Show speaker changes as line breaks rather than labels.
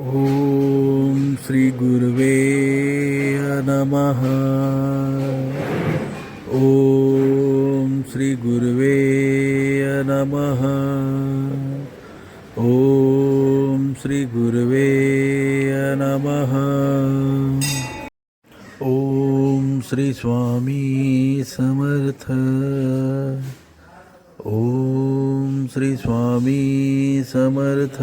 ॐ श्रीगुर्वे नमः। ॐ श्रीगुर्वे नमः। ॐ श्रीगुर्वे नमः। ॐ श्री स्वामी समर्थ। ॐ श्री स्वामी समर्थ।